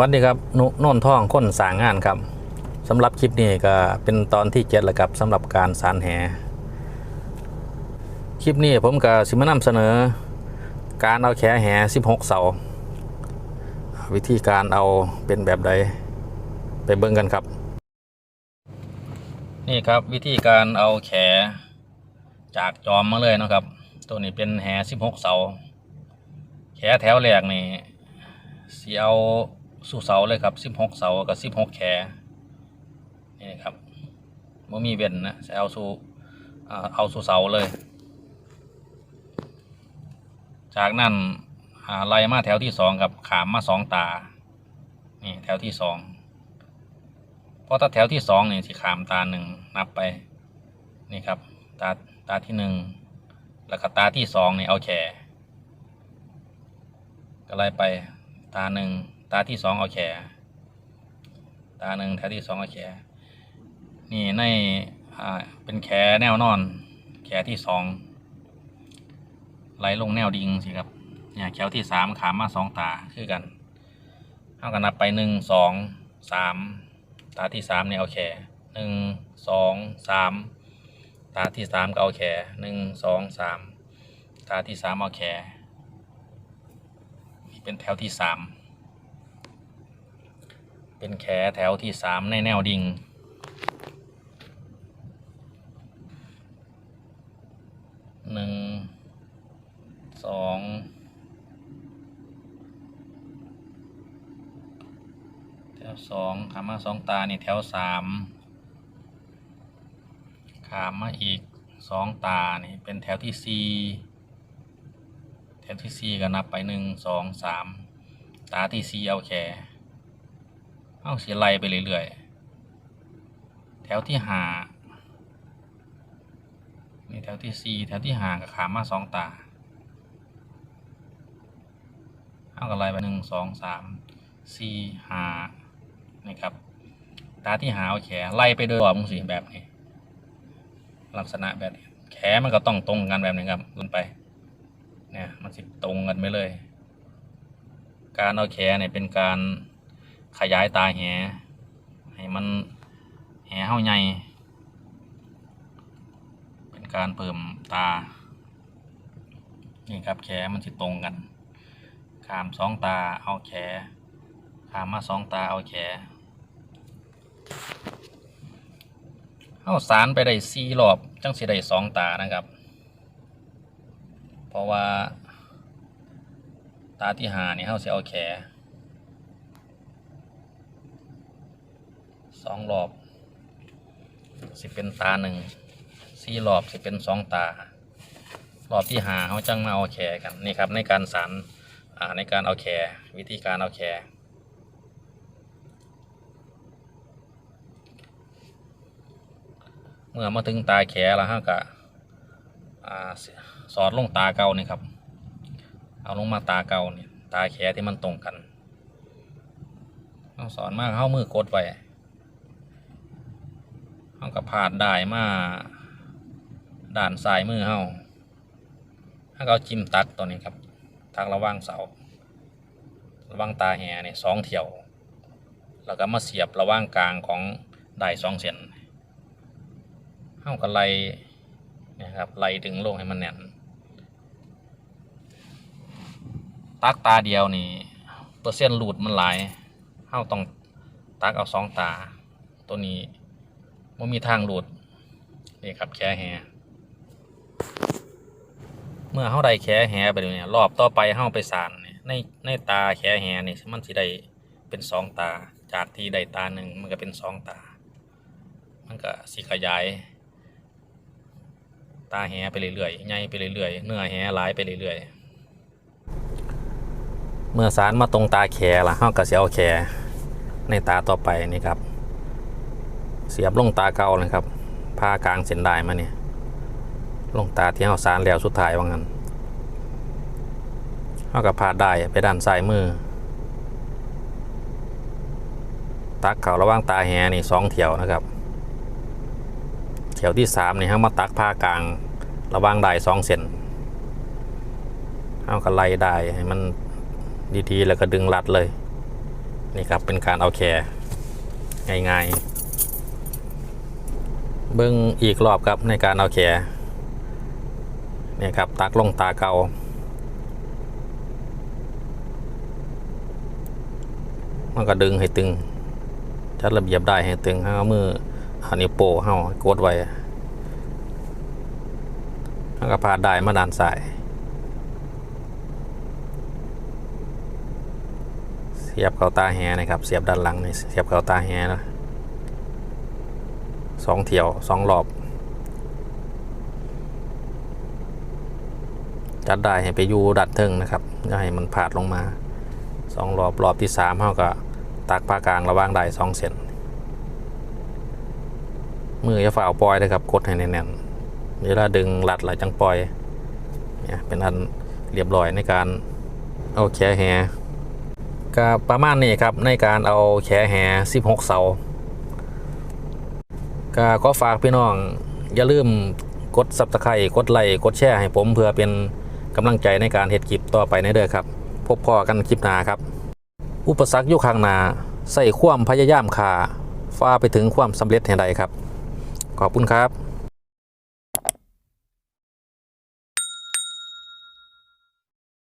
วัสดีครับนุโน่นท่องค้นสางงานครับสำหรับคลิปนี้ก็เป็นตอนที่เจ็ดแล้วครับสำหรับการสารแหคลิปนี้ผมก็สิมานำเสนอ การเอาแขแห16 เสา วิธีการเอาเป็นแบบใดไปเบิ่งกันครับ นี่ครับวิธีการเอาแขจากจอมมาเลยนะครับ ตัวนี้เป็นแห16 เสา แขแถวแรกนี่เสีเอา สู่เสาเลยครับสิบหกเสากับสิบหกแขนี่ครับม่มีเว้นนะจะเอาสู่เอาสู่เสาเลย จากนั้นอ่าไล่มาแถวที่สองครับขามมาสองตานี่แถวที่สองเพราะถ้าแถวที่สองนี่สิขามตาหนึ่งนับไปนี่ครับตาตาที่หนึ่งแล้วก็ตาที่สองนี่เอาแขก็ไล่ไปตาหนึ่งาที่สองเอาแขตาหนึ่งแถวที่สองเอาแขนี่ในอ่าเป็นแขแนวนอน แขที่สองไหลลงแนวดิ่งสิครับเนี่ยแถวที่สามขามมาสองตาคือกันเท่ากันนับไปหนึ่งสองสามตาที่สามเนี่ยเอาแขหนึ่งสองสามตาที่สามก็เอาแขหนึ่งสองสามตาที่สามเอาแขเป็นแถวที่สาม เป็นแขแถวที่สามในแนวดิ่ง หนึ่ง สอง แถวสองขามาสองตานี่แถวสามขามมาอีกสองตานี่เป็นแถวที่สี่แถวที่สี่ก็นับไปหนึ่งสองสามตาที่สี่เอาแข เอาสีไล่ไปเรื่อยๆ แถวที่หานี่แถวที่สี่แถวที่หากับขามาสองตาเอาก็ไล่ไปหนึ่งสองสามสี่ห้านี่ครับ ตาที่หาเอาแขไล่ไปโดยรอบมึงสิแบบนี้ ลักษณะแบบนี้แขมันก็ต้องตรงกันแบบนี้ครับลงไปเนี่ยมันสิตรงกันไปเลย การเอาแขเนี่ยเป็นการ ขยายตาแหให้มันแหเท่าใหญ่เป็นการเพิ่มตา นี่ครับแขมันสิตรงกันขามสองตาเอาแขขามมาสองตาเอาแขเอาสารไปได้สี่รอบจังสิได้สองตานะครับ เพราะว่าตาที่หานี่เขาสิเอาแข สองรอบสิเป็นตาหนึ่งสี่รอบสิเป็นสองตารอบที่หาเขาจังมาเอาแขกันนี่ครับในการสารอ่าในการเอาแขวิธีการเอาแขเมื่อมาถึงตาแขแล้วฮะกะอ่าสอดลงตาเก่านี่ครับ เอาลงมาตาเก่านี่ตาแขที่มันตรงกันเอาสอนมากเข้ามือกดไว้ เอากับพาดได้มาด้านซ้ายมือเข้าถ้าเอาจิ้มตักตัวนี้ครับตักระว่างเสา ระว่างตาแห่เนี่ยสองเที่ยว แล้วก็มาเสียบระว่างกลางของได้สองเส้นเข้ากับไล่นะครับไล่ดึงลงให้มันแน่น ตักตาเดียวนี่เปอร์เซ็นต์หลุดมันหลายเฮาต้องตักเอาสองตาตัวนี้ มันมีทางหลุดนี่ครับแค่แหเมื่อเฮาได้แค่แหไปแล้วเนี่ยรอบต่อไปเฮาไปสานเนี่ยในในตาแค่แหนี่มันสิได้เป็นสองตา จากที่ได้ตาหนึ่งมันก็เป็นสองตา มันก็สิขยาย ตาแหไปเรื่อยๆใหญ่ไปเรื่อยๆเนื้อแหหลายไปเรื่อยๆเมื่อสารมาตรงตาแขละเฮาก็สิเอาแขในตาต่อไปนี่ครับ เสียบลงตาเก่าเลยครับผ้ากลางเส้นได้มาเนี่ยลงตาที่เฮาสารแล้วสุดท้ายว่างั้นเฮาก็พาดได้ไปด้านซ้ายมือ ตักเข่าระหว่างตาแหนี่สองเที่ยวนะครับแถวที่สามนี่ฮะมาตักผ้ากลางระหว่างได้สองเส้นเอาก็ไล่ได้ให้มันดีๆแล้วก็ดึงรัดเลย นี่ครับเป็นการเอาแคร์ง่ายๆ เบิ้งอีกรอบครับในการเอาแคเนี่ยครับตักลงตาเกามันก็ดึงให้ตึง จัดระเบียบได้ให้ตึงเอามืออานิ้โป้เฮากดไว้แล้วก็พาดได้มาด้านซ้ายเสียบเข้าตาแหนะครับ เสียบด้านหลังนี่เสียบเข้าตาแหนะ สองเที่ยวสองรอบ จัดได้ให้ไปอยู่ดัดเทิงนะครับอย่าให้มันผาดลงมาสองรอบรอบที่สามเขาก็ตักปากลางระว่างได้สองเส้นมืออย่าฝ่าเอาปล่อยเลยครับกดให้แน่นๆเวลาดึงรัดไหลจังปล่อยเนี่ยเป็นอันเรียบร้อยในการเอาแค่แหก็ประมาณนี้ครับในการเอาแขแห16 เสา ก็ขอฝากพี่น้อง อย่าลืมกดซับสไครต์กดไลค์กดแชร์ให้ผมเพื่อเป็นกำลังใจในการเฮ็ดคลิปต่อไปในเด้อครับ พบพอกันคลิปหน้าครับ อุปสรรคอยู่ข้างหน้าใส่ความพยายามขาฟ้าไปถึงความสำเร็จให้ได้ครับ ขอบคุณครับ